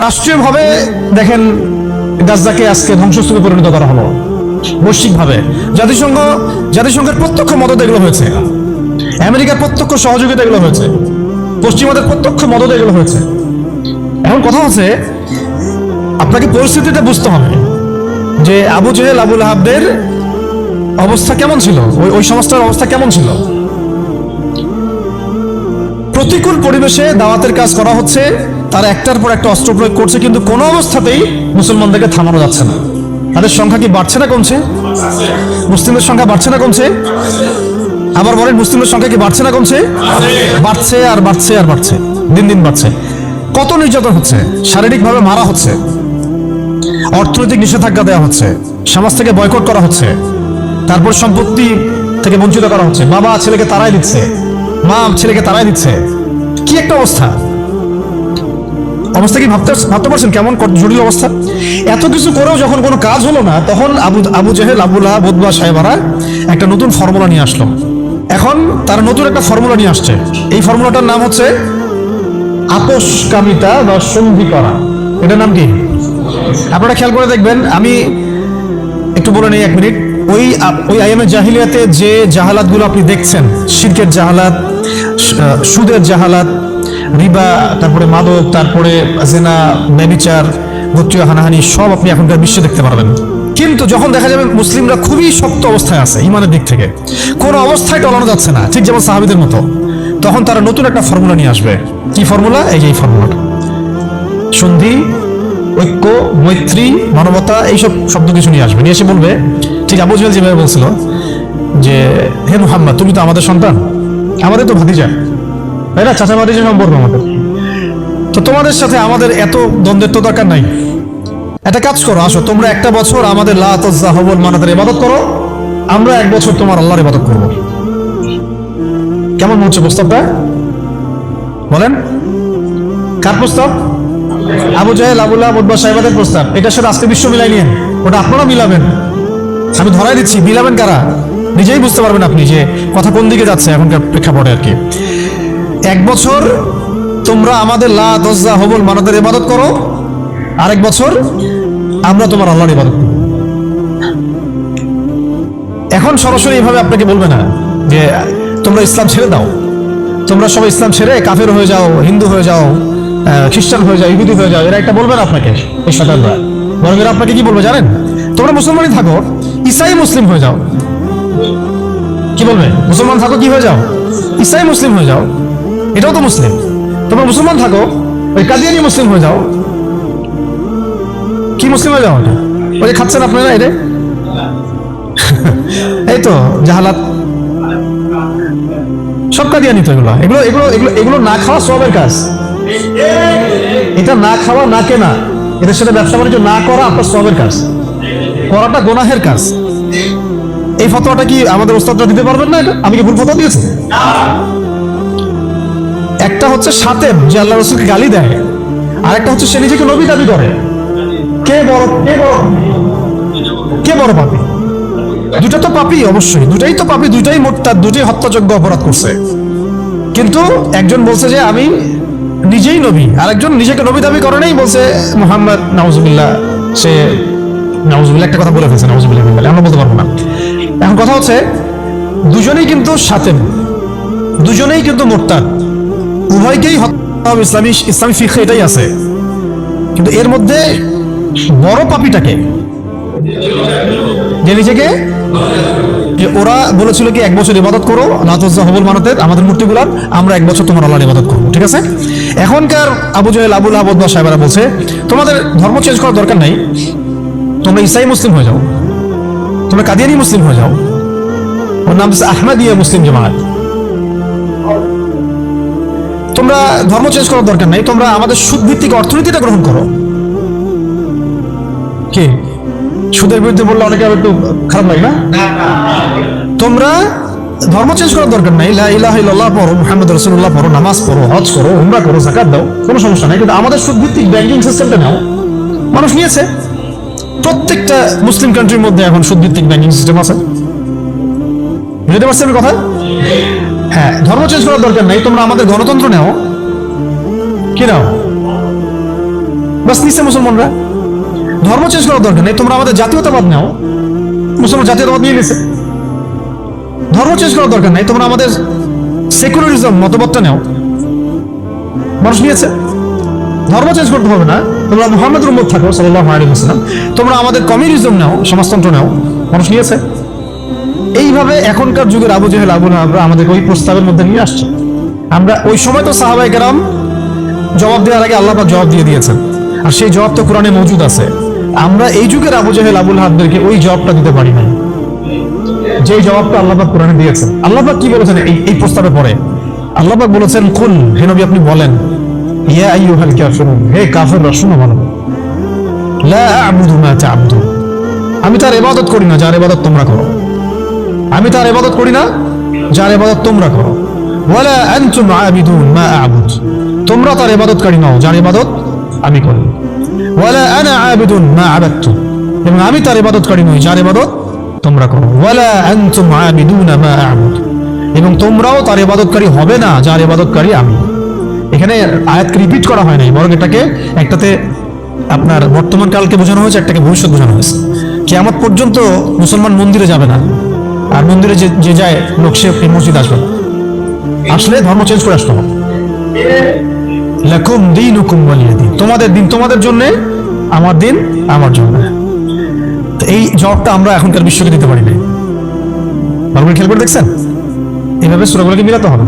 রাষ্ট্রীয়ভাবে দেখেন গাজাকে আজকে ধ্বংসস্তূপে পরিণত করা হলো। বৈশ্বিকভাবে। জাতিসংঘ, জাতিসংঘের প্রত্যক্ষ মদত এগুলো হয়েছে। আমেরিকার প্রত্যক্ষ সহযোগিতা এগুলো হয়েছে। পশ্চিমাদের প্রত্যক্ষ মদত এগুলো হয়েছে। এখন কথা হচ্ছে, আপনাকে পরিস্থিতিটা বুঝতে হবে যে আবু জেহেল আবুল আহাবদের অবস্থা কেমন ছিল? ওই ওই সমাজটার অবস্থা কেমন ছিল? প্রতিকূল পরিবেশে দাওয়াতের কাজ করা হচ্ছে। তারা একটার পর একটা অস্ত্র প্রয়োগ করছে, কিন্তু কোনো অবস্থাতেই মুসলমানদেরকে থামানো যাচ্ছে না। তাদের সংখ্যা কি বাড়ছে না কমছে? মুসলিমের সংখ্যা বাড়ছে না কমছে? আবার বলেন মুসলিমের সংখ্যা কি বাড়ছে না কমছে? বাড়ছে আর বাড়ছে আর বাড়ছে, দিন দিন বাড়ছে। কত নির্যাতন হচ্ছে? শারীরিকভাবে মারা হচ্ছে। অর্থনৈতিক নিষেধাজ্ঞা দেওয়া হচ্ছে। সমাজ থেকে বয়কট করা হচ্ছে। তারপর সম্পত্তি থেকে বঞ্চিত করা হচ্ছে। বাবা ছেলেকে তারাই দিচ্ছে। মা ছেলেকে তারাই দিচ্ছে। কি একটা অবস্থা? অবস্থা কি ভাবতে ভাবতে পারছেন কেমন জটিল অবস্থা? এত কিছু করেও যখন কোনো কাজ হলো না, তখন আবু আবু জেহেল আবুল্লাহ বদবা সাহেবারা একটা নতুন ফর্মুলা নিয়ে আসলো। এখন তারা নতুন একটা ফর্মুলা নিয়ে আসছে। এই ফর্মুলাটার নাম হচ্ছে আপোষকামিতা বা সন্ধি করা এটার নাম কি? আপনারা খেয়াল করে দেখবেন, আমি একটু বলে নেই এক মিনিট। ওই ওই আইএমের জাহিলিয়াতে যে জাহালাতগুলো আপনি দেখছেন শিরকের জাহালাত সুদের জাহালাত রিবা, তারপরে মাদক, তারপরে জেনা ব্যবিচার গোত্রীয় হানাহানি, সব আপনি এখনকার বিশ্বে দেখতে পারবেন। কিন্তু যখন দেখা যাবে মুসলিমরা খুবই শক্ত অবস্থায় আছে ইমানের দিক থেকে, কোনো অবস্থায় টলানো যাচ্ছে না, ঠিক যেমন সাহাবিদের মতো। তখন তারা নতুন একটা ফর্মুলা নিয়ে আসবে। কি ফর্মুলা? এই যে এই ফর্মুলাটা। সন্ধি, ঐক্য, মৈত্রী, মানবতা, এইসব শব্দ কিছু নিয়ে আসবে। নিয়ে এসে বলবে, ঠিক আবু জেল যেভাবে বলছিল, যে, হে মুহাম্মদ, তুমি তো আমাদের সন্তান। আমাদের তো ভাতিজা। তাই না চাচা ভাতিজা সম্পর্ক আমাদের। তো তোমাদের সাথে আমাদের এত দ্বন্দ্বের তো দরকার নাই। একটা কাজ করো, আসো, তোমরা একটা বছর আমাদের লাতজ্জা হবল মানাদের ইবাদত করো, আমরা এক বছর তোমার আল্লাহর ইবাদত করব। কেমন হচ্ছে প্রস্তাবটা? বলেন। কার প্রস্তাব? আবু জাহেল আবুল্লাহ মুদবা সাহেবাদের প্রস্তাব। এটার সাথে আজকে বিশ্ব মিলাই নিয়েন। ওটা আপনারা মিলাবেন। আমি ধরাই দিচ্ছি, মিলাবেন কারা? নিজেই বুঝতে পারবেন আপনি যে কথা কোন দিকে যাচ্ছে এখনকার প্রেক্ষাপটে আর কি। এক বছর তোমরা আমাদের লা দজ্জা হবল মানদের ইবাদত করো। আরেক বছর আমরা তোমার আল্লাহর ইবাদত করব। এখন সরাসরি এইভাবে আপনাকে বলবে না যে, তোমরা ইসলাম ছেড়ে দাও। তোমরা সবাই ইসলাম ছেড়ে কাফের হয়ে যাও, হিন্দু হয়ে যাও খ্রিস্টান হয়ে যাও, ইহুদি হয়ে যাও, এরা একটা বলবে না আপনাকে এই বরং এরা আপনাকে কি বলবে জানেন? তোমরা মুসলমানই থাকো, ইসাই মুসলিম হয়ে যাও। কি বলবে? মুসলমান থাকো, কি হয়ে যাও? ইসাই মুসলিম হয়ে যাও। এটাও তো মুসলিম। তোমরা মুসলমান থাকো, ওই কাদিয়ানি মুসলিম হয়ে যাও। কি মুসলিম হয়ে যাও ওটা? ওই খাচ্ছেন আপনারা এটা? এই তো, জাহালাত। সব কাদিয়ানি তো এগুলো। এগুলো এগুলো এগুলো এগুলো না খাওয়া সবের কাজ। এটা না খাওয়া, না কেনা। এদের সাথে ব্যবসা বাণিজ্য না করা আপনার সবের কাজ। করাটা গোনাহের কাজ। এই ফতোয়াটা কি আমাদের ওস্তাদরা দিতে পারবেন না এটা? আমি কি ভুল ফতোয়া দিয়েছি? একটা হচ্ছে সাতেম যে আল্লাহ রসুলকে গালি দেয় আর একটা হচ্ছে সে নিজেকে নবী দাবি করে। কে বড় কে বড় কে বড় পাপি? দুটা তো পাপি অবশ্যই দুটাই তো পাপি দুটাই মোট্টা দুটাই হত্যাযোগ্য অপরাধ করছে। কিন্তু একজন বলছে যে আমি নিজেই নবী আর একজন নিজেকে নবী দাবি করে নাই, বলছে মোহাম্মদ, নাউজুবিল্লাহ, সে নাউজুবিল্লাহ একটা কথা বলে ফেলছে, নাউজুবিল্লাহ আমরা বলতে পারব না। এখন কথা হচ্ছে, দুজনেই কিন্তু সাতেম দুজনেই কিন্তু মোট্টাদ উভয়কেই হত্যা ইসলামী ইসলামী ফিখে এটাই আছে। কিন্তু এর মধ্যে বড় পাপিটাকে? যে নিজেকে? যে ওরা বলেছিল কি, এক বছর ইবাদত করো লাতজ্জা হবল মানতের আমাদের মূর্তিগুলার, আমরা এক বছর তোমার আল্লাহর ইবাদত করব। ঠিক আছে? এখনকার আবু জাহেল, আবুল আবদ সাহেবেরা বলছে, তোমাদের ধর্ম চেঞ্জ করার দরকার নাই। তোমরা ইসাই মুসলিম হয়ে যাও। তোমরা কাদিয়ানি মুসলিম হয়ে যাও। ওর নাম আহমদিয়া মুসলিম জামাত। তোমরা ধর্ম চেঞ্জ করার দরকার নাই, তোমরা আমাদের সুদ ভিত্তিক অর্থনীতিটা গ্রহণ করো। কি? সুদের বিরুদ্ধে বললে অনেকে একটু খারাপ লাগে না? তোমরা ধর্ম চেঞ্জ করার দরকার নাই, লা ইলাহা পড়ো, মুহাম্মদ রসুল্লাহ পড়ো, নামাজ পড়ো, হজ করো, উমরা করো, যাকাত দাও, কোনো সমস্যা নাই, কিন্তু আমাদের সুদ ভিত্তিক ব্যাংকিং সিস্টেমটা নাও, মানুষ নিয়েছে। প্রত্যেকটা মুসলিম কান্ট্রির মধ্যে এখন সুদ ভিত্তিক ব্যাংকিং সিস্টেম আছে। বুঝতে পারছেন আমি কথা? হ্যাঁ ধর্ম চেঞ্জ করার দরকার নাই, তোমরা আমাদের গণতন্ত্র নাও। কি নাও? বাস নিচ্ছে মুসলমানরা। ধর্ম চেঞ্জ করার দরকার নেই, তোমরা আমাদের জাতীয়তাবাদ নাও। মুসলমান জাতীয়তাবাদ নিয়ে গেছে। ধর্ম চেঞ্জ করার দরকার নেই, তোমরা আমাদের সেকুলারিজম মতবাদটা নেও। মানুষ নিয়েছে। ধর্ম চেঞ্জ করতে হবে না, তোমরা মোহাম্মদ রুম্মদ থাকো সাল্লাহ আলাইসালাম তোমরা আমাদের কমিউনিজম নাও, সমাজতন্ত্র নাও। মানুষ নিয়েছে। এইভাবে এখনকার যুগের আবু জাহেল, আবু আমরা আমাদেরকে ওই প্রস্তাবের মধ্যে নিয়ে আসছে। আমরা ওই সময় তো সাহাবাই কেরাম জবাব দেওয়ার আগে আল্লাহ জবাব দিয়ে দিয়েছেন। আর সেই জবাব তো কোরআনে মজুদ আছে। আমরা এই যুগের আবু জাহেল আবুল হাবদেরকে ওই জবাবটা দিতে পারি না যে জবাবটা আল্লাহ কোরআনে দিয়েছেন। আল্লাহ কি বলেছেন এই এই প্রস্তাবে পরে? আল্লাহ পাক বলেছেন, কুল হে নবী আপনি বলেন, ইয়া আইয়ুহাল কাফিরুন হে কাফিররা, শুনো ভালো। লা আ'বুদু মা তা'বুদুন আমি তার ইবাদত করি না, যার ইবাদত তোমরা করো। আমি তার ইবাদত করি না, যার এবাদত তোমরা করো। ওয়ালা তোমরা তার ইবাদতকারী নও, যার ইবাদত আমি করি। ওয়ালা এবং আমি তার ইবাদতকারী নই, যার এবাদত তোমরা করো। আ'বুদ। এবং তোমরাও তার ইবাদতকারী হবে না, যার ইবাদতকারী আমি। এখানে আয়াতকে রিপিট করা হয় নাই, বরং এটাকে একটাতে আপনার বর্তমান কালকে বোঝানো হয়েছে, একটাকে ভবিষ্যৎ বোঝানো হয়েছে। কেয়ামত পর্যন্ত মুসলমান মন্দিরে যাবে না। আর মন্দিরে যে যে যায় লোক, সে এই মসজিদ আসবে। আসলে ধর্ম চেঞ্জ করে আসতে হবে। দিন হুকুম বলিয়ে দিন। তোমাদের দিন তোমাদের জন্য, আমার দিন আমার জন্য। তো এই জবটা আমরা এখনকার বিশ্বকে দিতে পারি না ভালো করে খেয়াল করে দেখছেন? এইভাবে সুরাগুলোকে মিলাতে হবে।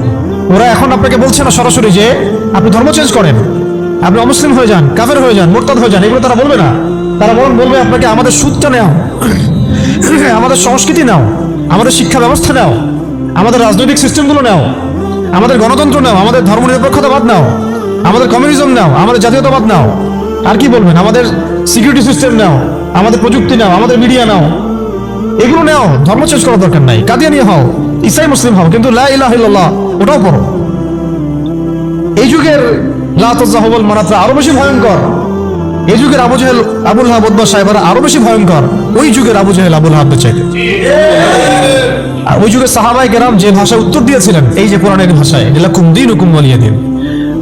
ওরা এখন আপনাকে বলছে না সরাসরি যে, আপনি ধর্ম চেঞ্জ করেন। আপনি অমুসলিম হয়ে যান, কাফের হয়ে যান, মোরতাদ হয়ে যান, এগুলো তারা বলবে না। তারা বলবে আপনাকে আমাদের সুদটা নেও। আমাদের সংস্কৃতি নাও। আমাদের শিক্ষা ব্যবস্থা নাও। আমাদের রাজনৈতিক সিস্টেমগুলো নাও। আমাদের গণতন্ত্র নাও। আমাদের ধর্মনিরপেক্ষতাবাদ নাও। আমাদের কমিউনিজম নাও। আমাদের জাতীয়তাবাদ নাও। আর কি বলবেন? আমাদের সিকিউরিটি সিস্টেম নাও। আমাদের প্রযুক্তি নাও। আমাদের মিডিয়া নাও। এগুলো নাও। ধর্ম চেঞ্জ করার দরকার নাই। কাদিয়ানি হও। ইসাই মুসলিম হও। কিন্তু ওটাও পড়ো। এই যুগের লাতাজাহুল মারাত্রা আরও বেশি ভয়ঙ্কর। এই যুগের আবু জাহেল, আবুল হাব উদ্বা সাহেবরা আরও বেশি ভয়ঙ্কর। ওই যুগের আবু জাহেল, আবুল হাবদের চাইতে। ওই যুগের সাহাবাই কেরাম যে ভাষায় উত্তর দিয়েছিলেন, এই যে কোরআনের ভাষায় লাকুম দিন হুকুম বলিয়ে দিন।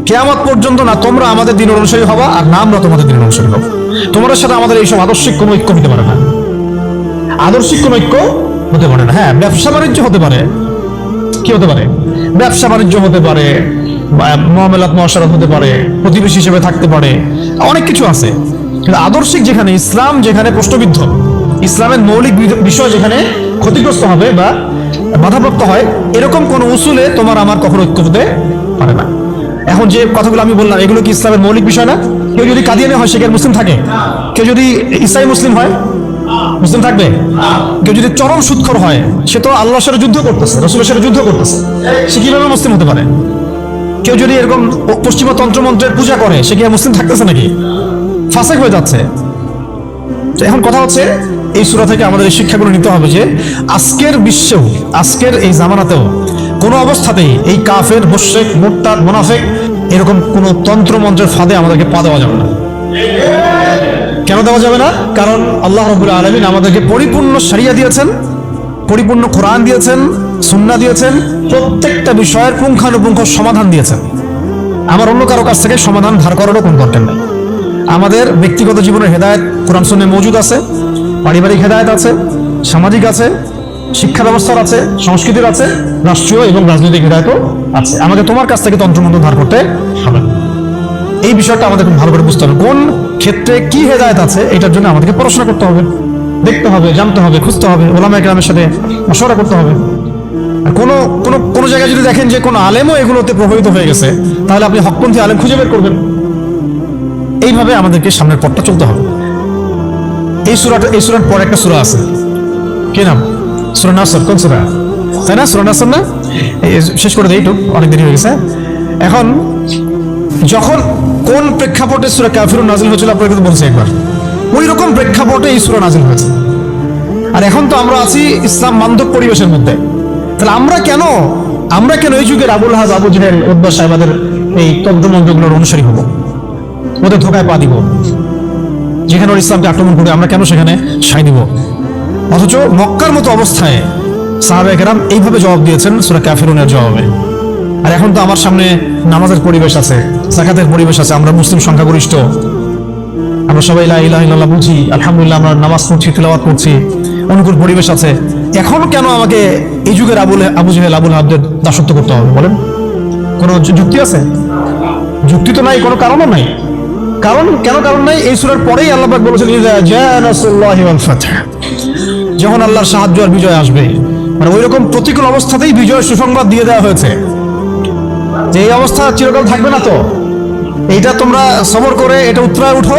কেয়ামত পর্যন্ত না তোমরা আমাদের দিন অনুসারী হবা, আর না আমরা তোমাদের দিন অনুসারী হব। তোমাদের সাথে আমাদের এইসব আদর্শিক কোনো ঐক্য হতে পারে না। আদর্শিক কোন ঐক্য হতে পারে না। হ্যাঁ ব্যবসা বাণিজ্য হতে পারে। কি হতে পারে? ব্যবসা বাণিজ্য হতে পারে। মহামেলাত মহাসারাত হতে পারে, প্রতিবেশী হিসেবে থাকতে পারে, অনেক কিছু আছে। কিন্তু আদর্শিক যেখানে, ইসলাম যেখানে প্রশ্নবিদ্ধ, ইসলামের মৌলিক বিষয় যেখানে ক্ষতিগ্রস্ত হবে বা বাধাপ্রাপ্ত হয়, এরকম কোন উসুলে তোমার আমার কখনো ঐক্য হতে পারে না। এখন যে কথাগুলো আমি বললাম, এগুলো কি ইসলামের মৌলিক বিষয় না? কেউ যদি কাদিয়ানি হয় সেখানে মুসলিম থাকে? কেউ যদি ইসাই মুসলিম হয়, মুসলিম থাকবে? কেউ যদি চরম সুৎখর হয়, সে তো আল্লাহর সাথে যুদ্ধ করতেছে, রসুলের সাথে যুদ্ধ করতেছে, সে কীভাবে মুসলিম হতে পারে? কেউ যদি এরকম পশ্চিমা তন্ত্রমন্ত্রের পূজা করে, সে কি মুসলিম থাকতেছে নাকি? ফাঁসেক হয়ে যাচ্ছে। তো এখন কথা হচ্ছে, এই সূরা থেকে আমাদের এই শিক্ষাগুলো নিতে হবে যে, আজকের বিশ্বেও, আজকের এই জামানাতেও কোনো অবস্থাতেই এই কাফের মোশেক মোট্টাদ মোনাফেক এরকম কোনো তন্ত্রমন্ত্রের ফাঁদে আমাদেরকে পা দেওয়া যাবে না। কেন দেওয়া যাবে না? কারণ আল্লাহ রবুল আলমিন আমাদেরকে পরিপূর্ণ সারিয়া দিয়েছেন। পরিপূর্ণ কোরআন দিয়েছেন সুন্না দিয়েছেন, প্রত্যেকটা বিষয়ের পুঙ্খানুপুঙ্খ সমাধান দিয়েছেন। আমার অন্য কারও কাছ থেকে সমাধান ধার করারও কোনো দরকার নেই। আমাদের ব্যক্তিগত জীবনের হেদায়ত কোরআন শুনে মজুদ আছে, পারিবারিক হেদায়ত আছে, সামাজিক আছে, শিক্ষা ব্যবস্থার আছে, সংস্কৃতির আছে, রাষ্ট্রীয় এবং রাজনৈতিক হেদায়তও আছে। আমাকে তোমার কাছ থেকে তন্ত্রমন্ত্র ধার করতে হবে এই বিষয়টা আমাদের ভালো করে বুঝতে হবে। কোন ক্ষেত্রে কি হেদায়ত আছে, এটার জন্য আমাদেরকে পড়াশোনা করতে হবে। দেখতে হবে, জানতে হবে, খুঁজতে হবে ওলামা একরামের সাথে মশওয়ারা করতে হবে। আর কোনো কোনো কোনো জায়গায় যদি দেখেন যে কোনো আলেমও এগুলোতে প্রভাবিত হয়ে গেছে, তাহলে আপনি হকপন্থী আলেম খুঁজে বের করবেন। এইভাবে আমাদেরকে সামনের পথটা চলতে হবে। এই সুরাটা, এই সুরার পর একটা সুরা আছে। কি নাম? সুরা নাসর, কোন সুরা? তাই না? সুরা নাসর না? শেষ করে দিই অনেক দেরি হয়ে গেছে। এখন, যখন কোন প্রেক্ষাপটে সুরা কাফিরুন নাজিল হয়েছিল আপনাকে বলছি একবার। ওই রকম প্রেক্ষাপটে এই সুরা নাজিল হয়েছে। আর এখন তো আমরা আছি ইসলাম বান্ধব পরিবেশের মধ্যে। তাহলে আমরা কেন আমরা কেন এই যুগের আবুল হাজ আবু জাহেল উদ্বা সাহেবাদের এই তন্ত্রমন্ত্রগুলোর অনুসারী হব? ওদের ধোকায় পা দিব। যেখানে ওর ইসলামকে আক্রমণ করে আমরা কেন সেখানে সাই দিব? অথচ মক্কার মতো অবস্থায় সাহাবেকেরাম এইভাবে জবাব দিয়েছেন সুরা কাফিরুনের জবাবে। আর এখন তো আমার সামনে নামাজের পরিবেশ আছে জাকাতের পরিবেশ আছে, আমরা মুসলিম সংখ্যাগরিষ্ঠ। আমরা সবাই লা ইলাহা ইল্লাল্লাহ বুঝি আলহামদুলিল্লাহ, আমরা নামাজ পড়ছি, তেলাওয়াত করছি, অনুকূল পরিবেশ আছে। এখন কেন আমাকে এই যুগের আবুল আবু জাহেল, আবুল হাবদের দাসত্ব করতে হবে, বলেন? কোনো যুক্তি আছে? যুক্তি তো নাই, কোনো কারণও নাই। কারণ, কেন কারণ নাই? এই সুরের পরেই আল্লাহ বলেছেন যখন আল্লাহর সাহায্য আর বিজয় আসবে মানে ওই রকম প্রতিকূল অবস্থাতেই বিজয় সুসংবাদ দিয়ে দেওয়া হয়েছে। যে এই অবস্থা চিরকাল থাকবে না তো? এইটা তোমরা সবর করে এটা উত্তরায় উঠো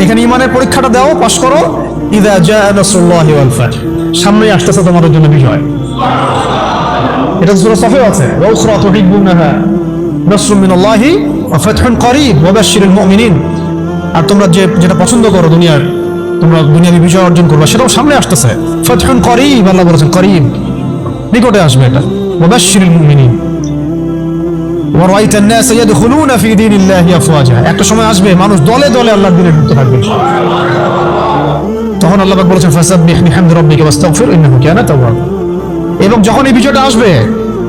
এখানে ইমানের পরীক্ষাটা দাও, পাশ করো। ইদা জা নাসরুল্লাহি ওয়াল ফাতহ। সামনে আসতেছে তোমাদের জন্য বিজয়। এটা সূরা সফে আছে। ওয়া উখরা তুহিব্বুনাহা নাসরুম মিনাল্লাহি ওয়া ফাতহুন করিব ওয়া বাশশিরিল মুমিনিন। আর তোমরা যে, যেটা পছন্দ করো দুনিয়ার, তোমরা দুনিয়াবি বিজয় অর্জন করবে, সেটাও সামনে আসতেছে। ফাতহুন করিব, আল্লাহ বলেছেন করিব। নিকটে আসবে এটা। ওয়া বাশশিরিল মুমিনিন। ওয়ারাইতা الناس يدخلون في دين الله افواجا একটা সময় আসবে মানুষ দলে দলে আল্লাহর দিনে ঢুকতে থাকবে তখন আল্লাহ পাক বলেছেন ফাসাব্বিহ বিহামদি রাব্বিকা ওয়াস্তাগফির ইন্নাহু কানা তাওয়াব এবং যখন এই বিজয়টা আসবে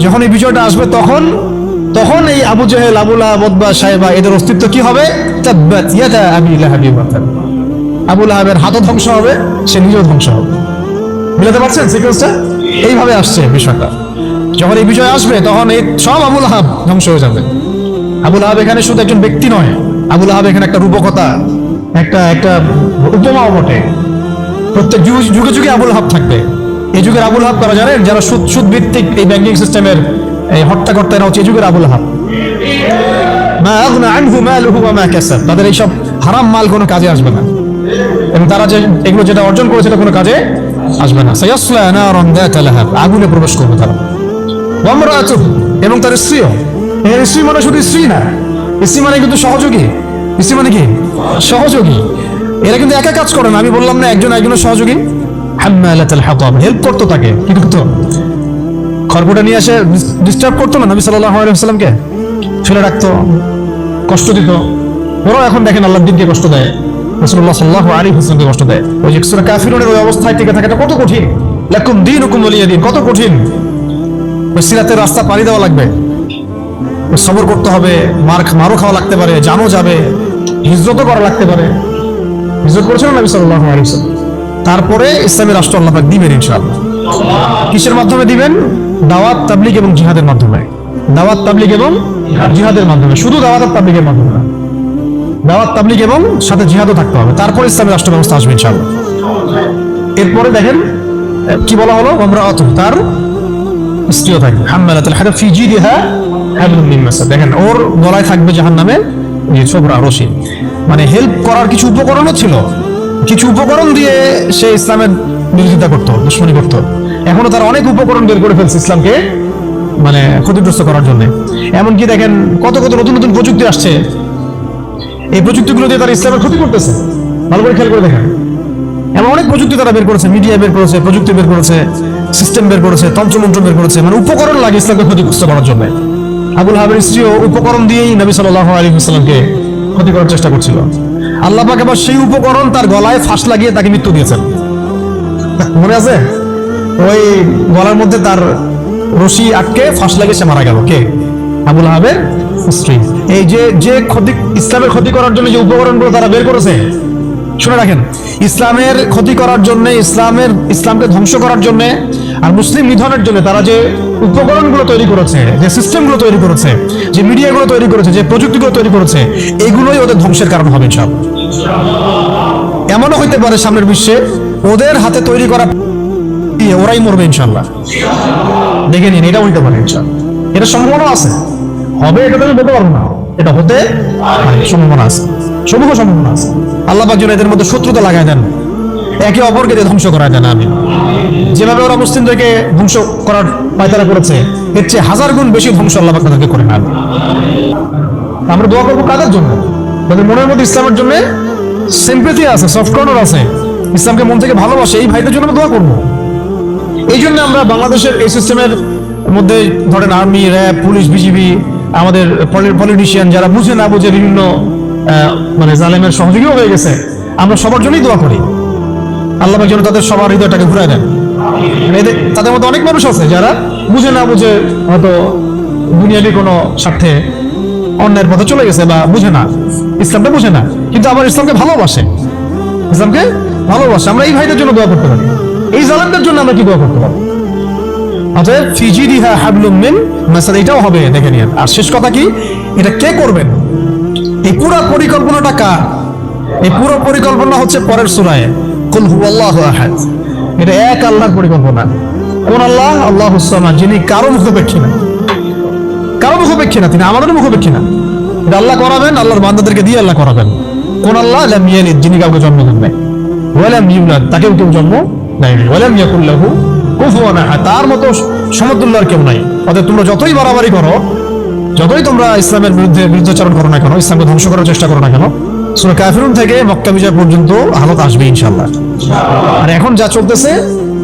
যখন এই বিজয়টা আসবে তখন তখন এই আবু জাহেল আবু লাহাব উতবা সাহেবা এদের অস্তিত্ব কি হবে তাব্বাত ইয়াদা আবি লাহাবি ওয়া তাব। আবু লাহাবের হাতও ধ্বংস হবে সে নিজেও ধ্বংস হবে মিলাতে পারছেন সিকোয়েন্সটা এইভাবে আসছে বিষয়টা যখন এই বিজয় আসবে, তখন এই সব আবুল আহাব ধ্বংস হয়ে যাবে। আবুল আহাব এখানে শুধু একজন ব্যক্তি নয়, আবুল আহাব এখানে একটা রূপকথা একটা একটা উপমাও বটে। প্রত্যেক যুগ- যুগে আবুল হাব থাকবে। এই যুগের আবুল হাব করা জানেন? যারা সুদ সুদ ভিত্তিক এই ব্যাংকিং সিস্টেমের এই হত্যাকর্তা, এরা হচ্ছে এই যুগের আবুল হাব তাদের এইসব হারাম মাল কোনো কাজে আসবে না। এবং তারা যে, এগুলো যেটা অর্জন করেছে কোনো কাজে আসবে না। আগুনে প্রবেশ করবে তারা। ওয়া এবং তার স্ত্রীও এর স্ত্রী মানে শুধু স্ত্রী না, স্ত্রী মানে কিন্তু সহযোগী। স্ত্রী মানে কি? সহযোগী। এরা কিন্তু একা কাজ করে না, আমি বললাম না একজন একজনের সহযোগী। হেল্প করতো তাকে। কি করতো? খড়কুটা নিয়ে এসে ডিস্টার্ব করতো না নবী সাল্লাল্লাহু আলাইহি ওয়াসাল্লামকে? ফেলে রাখতো, কষ্ট দিত। ওরাও এখন দেখেন আল্লাহর দিনকে কষ্ট দেয়। রাসূলুল্লাহ সাল্লাল্লাহু আলাইহি ওয়াসাল্লামকে কষ্ট দেয়। ওই কাফিরুনের ওই অবস্থায় টিকে থাকাটা কত কঠিন। লাকুম দীনুকুম ওয়ালিয়া দিন, কত কঠিন। ওই সিরাতের রাস্তা পাড়ি দেওয়া লাগবে। ওই সবর করতে হবে, মার মারও খাওয়া লাগতে পারে জানো যাবে, হিজরতও করা লাগতে পারে। হিজরত করেছিল নবী আলাইহি ওয়াসাল্লাম? তারপরে ইসলামী রাষ্ট্র আল্লাহ দিবেন ইনশাআল্লাহ। কিসের মাধ্যমে দিবেন? দাওয়াত, তাবলিগ এবং জিহাদের মাধ্যমে। দাওয়াত, তাবলিগ এবং জিহাদের মাধ্যমে। শুধু দাওয়াত আর তাবলিগের মাধ্যমে না। দাওয়াত, তাবলিগ এবং সাথে জিহাদও থাকতে হবে। তারপরে ইসলামী রাষ্ট্র ব্যবস্থা আসবে ইনশাআল্লাহ। এরপরে দেখেন কি বলা হলো? আমরা অত তার স্ত্রীও থাকবে হাম্মালাতুল হাদাব ফি জিদিহা হাবলুম মিন দেখেন, ওর গলায় থাকবে জাহান্নামে এই ছোবরা, রশি। মানে হেল্প করার কিছু উপকরণও ছিল। কিছু উপকরণ দিয়ে সে ইসলামের বিরোধিতা করতো, দুশ্মনী করতো। এখনও তার অনেক উপকরণ বের করে ফেলছে ইসলামকে মানে ক্ষতিগ্রস্ত করার জন্য। এমনকি দেখেন, কত কত নতুন নতুন প্রযুক্তি আসছে। এই প্রযুক্তিগুলো দিয়ে তারা ইসলামের ক্ষতি করতেছে। ভালো করে খেয়াল করে দেখেন। এমন অনেক প্রযুক্তি তারা বের করেছে মিডিয়া বের করেছে, প্রযুক্তি বের করেছে। সিস্টেম বের করেছে তন্ত্রমন্ত্র বের করেছে মানে উপকরণ লাগে ইসলামকে ক্ষতিগ্রস্ত করার জন্য। আবুল হাবের স্ত্রীও উপকরণ দিয়েই নবী সাল্লাহ আলী ইসলামকে ক্ষতি করার চেষ্টা করছিল। আল্লাহ পাক আবার সেই উপকরণ তার গলায় ফাঁস লাগিয়ে তাকে মৃত্যু দিয়েছেন। মনে আছে? ওই গলার মধ্যে তার রশি আটকে ফাঁস লাগিয়ে সে মারা গেল। কে? আবুল হাবের স্ত্রী। এই যে যে ক্ষতি, ইসলামের ক্ষতি করার জন্য যে উপকরণগুলো তারা বের করেছে শুনে রাখেন, ইসলামের ক্ষতি করার জন্য, ইসলামের, ইসলামকে ধ্বংস করার জন্য আর মুসলিম নিধনের জন্য তারা যে উপকরণগুলো তৈরি করেছে, যে সিস্টেমগুলো তৈরি করেছে, যে মিডিয়াগুলো তৈরি করেছে, যে প্রযুক্তিগুলো তৈরি করেছে, এগুলোই ওদের ধ্বংসের কারণ হবে সব। এমনও হইতে পারে সামনের বিশ্বে, ওদের হাতে তৈরি করা দিয়ে ওরাই মরবে ইনশাল্লাহ দেখে নিন, এটা হইতে পারে ইনশাল্লাহ এটা সম্ভাবনা আছে? হবে এটা তো আমি বলতে পারব না। এটা হতে সম্ভাবনা আছে। সমূহ সম্ভাবনা আছে। আল্লাহ পাক যেন এদের মধ্যে শত্রুতা লাগাই দেন। একে অপরকে দিয়ে ধ্বংস করায় দেন আমি যেভাবে ওরা মুসলিমদেরকে ধ্বংস করার পায়তারা করেছে, এর চেয়ে হাজার গুণ বেশি ধ্বংস আল্লাহবাক তাদেরকে করে নেন আমরা দোয়া করব কাদের জন্য? তাদের মনের মধ্যে ইসলামের জন্য সিম্পেথি আছে সফট কর্নার আছে, ইসলামকে মন থেকে ভালোবাসে, এই ভাইদের জন্য দোয়া করব। এই জন্য আমরা বাংলাদেশের এই সিস্টেমের মধ্যে ধরেন আর্মি, র্যাব, পুলিশ, বিজিবি, আমাদের পলিটিশিয়ান যারা বুঝে না বুঝে বিভিন্ন মানে জালেমের সহযোগীও হয়ে গেছে। আমরা সবার জন্যই দোয়া করি। আল্লাহ যেন তাদের সবার হৃদয়টাকে ঘুরায় দেন। মানে এদের তাদের মধ্যে অনেক মানুষ আছে যারা বুঝে না বুঝে হয়তো দুনিয়াবি কোনো স্বার্থে অন্যের পথে চলে গেছে বা বুঝে না। ইসলামটা বুঝে না। কিন্তু আবার ইসলামকে ভালোবাসে। ইসলামকে ভালোবাসে। আমরা এই ভাইদের জন্য দোয়া করতে পারি। এই জালেমদের জন্য আমরা কি দোয়া করতে পারি? অতএব ফিজিদিহা হাবলুম মিন মাসাল, এটাও হবে দেখে নিন। আর শেষ কথা কি? এটা কে করবেন? এই পুরো পরিকল্পনাটা কার? এই পুরো পরিকল্পনা হচ্ছে পরের সূরায়। কুল হুয়াল্লাহু আহাদ। এটা এক আল্লাহর পরিকল্পনা। কোন আল্লাহ? আল্লাহুস সামাদ, যিনি কারও মুখাপেক্ষী না। কারও মুখাপেক্ষী না, তিনি আমাদের মুখাপেক্ষী না। এটা আল্লাহ করাবেন, আল্লাহর বান্দাদেরকে দিয়ে আল্লাহ করাবেন। কোন আল্লাহ? লাম ইয়ালিদ, যিনি কাউকে জন্ম দেন নাই। ওয়ালাম ইউলাদ, তাকেও কেউ জন্ম দেয়নি ওয়ালাম ইয়াকুল লাহু কুফুয়ান আহাদ, তার মতো সমতুল্য আর কেউ নাই। অতএব তোমরা যতই বাড়াবাড়ি করো যতই তোমরা ইসলামের বিরুদ্ধে বিরুদ্ধাচরণ করো না কেন, ইসলামকে ধ্বংস করার চেষ্টা করো না কেন, সুরা কাফিরুন থেকে মক্কা বিজয় পর্যন্ত হালত আসবে ইনশাল্লাহ আর এখন যা চলতেছে,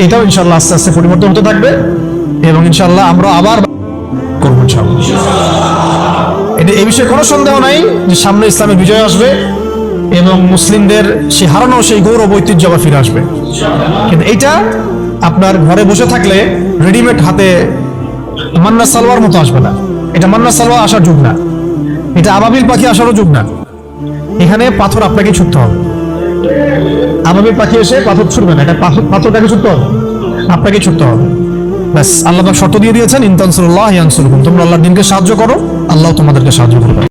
এটাও ইনশাল্লাহ আস্তে আস্তে পরিবর্তন হতে থাকবে এবং ইনশাল্লাহ আমরা আবার করব এটা এই বিষয়ে কোনো সন্দেহ নাই যে সামনে ইসলামের বিজয় আসবে এবং মুসলিমদের সে হারানো সেই গৌরব, ঐতিহ্য আবার ফিরে আসবে। কিন্তু এটা আপনার ঘরে বসে থাকলে রেডিমেড হাতে মান্না সালোয়ার মতো আসবে না। এটা মান্না সালোয়া আসার যুগ না। এটা আবাবিল পাখি আসারও যুগ না। এখানে পাথর আপনাকে ছুটতে হবে। আবাবিল পাখি এসে পাথর ছুটবে না, এটা পাথর পাথরটাকে ছুটতে হবে। আপনাকে ছুটতে হবে। ব্যাস, আল্লাহ শর্ত দিয়ে দিয়েছেন ইনতানসুল্লাহ ইয়ানসুলকুম তোমরা আল্লাহর দিনকে সাহায্য করো, আল্লাহ তোমাদেরকে সাহায্য করবে।